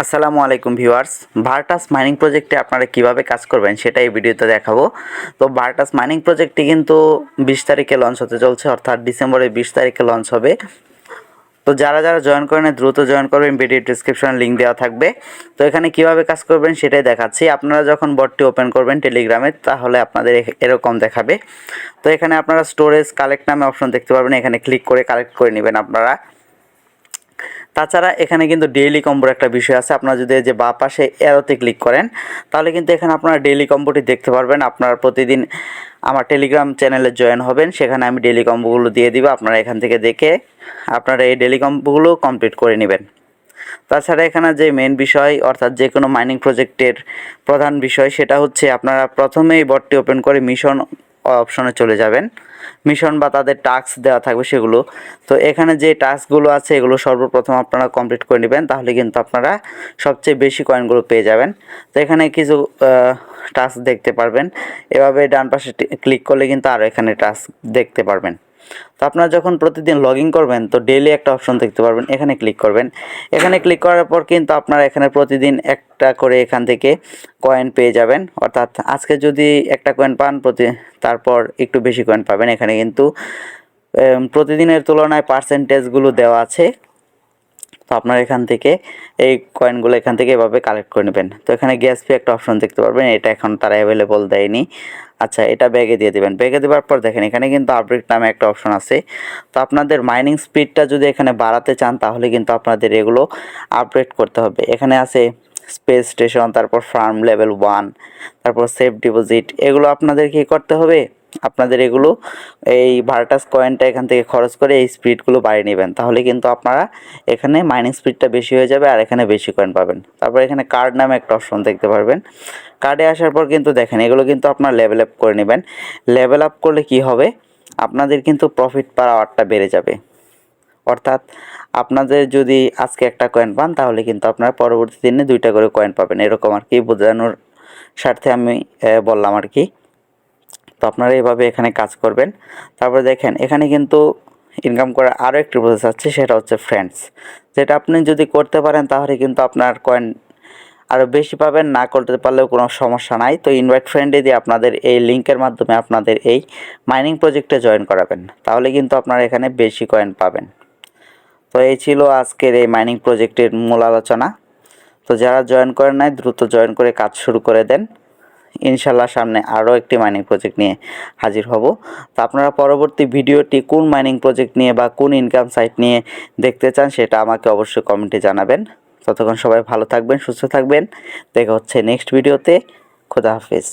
আসসালামু আলাইকুম viewers Virtus mining প্রজেক্টে আপনারা কীভাবে কাজ করবেন সেটা এই ভিডিওতে দেখাবো। তো ভার্টাস মাইনিং প্রজেক্টটি কিন্তু বিশ তারিখে লঞ্চ হতে চলছে, অর্থাৎ ডিসেম্বরের বিশ তারিখে লঞ্চ হবে। তো যারা যারা জয়েন করেন, দ্রুত জয়েন করবেন, ভিডিও ডিসক্রিপশনে লিঙ্ক দেওয়া থাকবে। তো এখানে কীভাবে কাজ করবেন সেটাই দেখাচ্ছি। আপনারা যখন বটটি ওপেন করবেন টেলিগ্রামে তাহলে আপনাদের এরকম দেখাবে। তো এখানে আপনারা স্টোরেজ কালেক্ট নামে অপশন দেখতে পারবেন। এখানে ক্লিক করে কালেক্ট করে নেবেন আপনারা। তাছাড়া এখানে কিন্তু ডেইলি কম্বোর একটা বিষয় আছে। আপনারা যদি যে বা পাশে এরোতে ক্লিক করেন, তাহলে কিন্তু এখানে আপনারা ডেইলি কম্বোটি দেখতে পারবেন। আপনারা প্রতিদিন আমার টেলিগ্রাম চ্যানেলে জয়েন হবেন। সেখানে আমি ডেইলি কম্বোগুলো দিয়ে দিব। আপনারা এখান থেকে দেখে আপনারা এই ডেইলি কম্বোগুলো কমপ্লিট করে নেবেন। তাছাড়া এখানে যে মেন বিষয়, অর্থাৎ যে কোনো মাইনিং প্রজেক্টের প্রধান বিষয়, সেটা হচ্ছে আপনারা প্রথমেই বটটি ওপেন করে মিশন অপশনে চলে যাবেন। মিশন বা তাদের টাস্ক দেওয়া থাকবে সেগুলো। তো এখানে যে টাস্কগুলো আছে, এগুলো সর্বপ্রথম আপনারা কমপ্লিট করে নেবেন, তাহলে কিন্তু আপনারা সবচেয়ে বেশি কয়েনগুলো পেয়ে যাবেন। তো এখানে কিছু টাস্ক দেখতে পারবেন। এভাবে ডান পাশে ক্লিক করলে কিন্তু আরও এখানে টাস্ক দেখতে পারবেন। তো আপনারা যখন প্রতিদিন লগ ইন করবেন, তো ডেইলি একটা অপশন দেখতে পারবেন, এখানে ক্লিক করবেন। এখানে ক্লিক করার পর কিন্তু আপনারা এখানে প্রতিদিন একটা করে এখান থেকে কয়েন পেয়ে যাবেন। অর্থাৎ আজকে যদি একটা কয়েন পান, প্রতি তারপর একটু বেশি কয়েন পাবেন। এখানে কিন্তু প্রতিদিনের তুলনায় পার্সেন্টেজগুলো দেওয়া আছে। আপনার এখান থেকে এই কয়েনগুলো এখান থেকে এভাবে কালেক্ট করে নেবেন। তো এখানে গ্যাস ফি একটা অপশন দেখতে পারবেন, এটা এখন তারা অ্যাভেলেবল দেয়নি। আচ্ছা এটা ব্যাগে দিয়ে দেবেন। ব্যাগে দেওয়ার পর দেখেন, এখানে কিন্তু আপডেট নামে একটা অপশন আছে। তো আপনাদের মাইনিং স্পিডটা যদি এখানে বাড়াতে চান, তাহলে কিন্তু আপনাদের এগুলো আপডেট করতে হবে। এখানে আছে স্পেস স্টেশন তারপর ফার্ম লেভেল ওয়ান তারপর সেফ ডিপোজিট এগুলো আপনাদের কি করতে হবে? আপনাদের এগুলো এই ভার্টাস কয়েনটা এখান থেকে খরচ করে এই স্পিডগুলো বাড়িয়ে নেবেন। তাহলে কিন্তু আপনারা এখানে মাইনিং স্পিডটা বেশি হয়ে যাবে আর এখানে বেশি কয়েন পাবেন। তারপর এখানে কার্ড নামে একটা অপশন দেখতে পারবেন। কার্ডে আসার পর কিন্তু দেখেন, এগুলো কিন্তু আপনার লেভেল আপ করে নেবেন। লেভেল আপ করলে কি হবে? আপনাদের কিন্তু প্রফিট পার আওয়ারটা বেড়ে যাবে। অর্থাৎ আপনাদের যদি আজকে একটা কয়েন পান, তাহলে কিন্তু আপনারা পরবর্তী দিনে দুইটা করে কয়েন পাবেন। এরকম আর কি, বোঝানোর স্বার্থে আমি বললাম আর কি। তো আপনারা এভাবে এখানে কাজ করবেন। তারপরে দেখেন, এখানে কিন্তু ইনকাম করার আরও একটি প্রসেস আছে, সেটা হচ্ছে ফ্রেন্ডস যেটা আপনি যদি করতে পারেন, তাহলে কিন্তু আপনার কয়েন আরও বেশি পাবেন, না করতে পারলেও কোনো সমস্যা নাই। তো ইনভাইট ফ্রেন্ডে দিয়ে আপনাদের এই লিঙ্কের মাধ্যমে আপনাদের এই মাইনিং প্রজেক্টে জয়েন করাবেন। তাহলে কিন্তু আপনারা এখানে বেশি কয়েন পাবেন। তো এই ছিল আজকের এই মাইনিং প্রজেক্টের মূল আলোচনা। তো যারা জয়েন করেন নাই, দ্রুত জয়েন করে কাজ শুরু করে দেন। ইনশাল্লাহ সামনে আরও একটি মাইনিং প্রজেক্ট নিয়ে হাজির হব। তো আপনারা পরবর্তী ভিডিওটি কোন মাইনিং প্রজেক্ট নিয়ে বা কোন ইনকাম সাইট নিয়ে দেখতে চান সেটা আমাকে অবশ্যই কমেন্টে জানাবেন। ততক্ষণ সবাই ভালো থাকবেন, সুস্থ থাকবেন। দেখা হচ্ছে নেক্সট ভিডিওতে খোদা হাফিজ।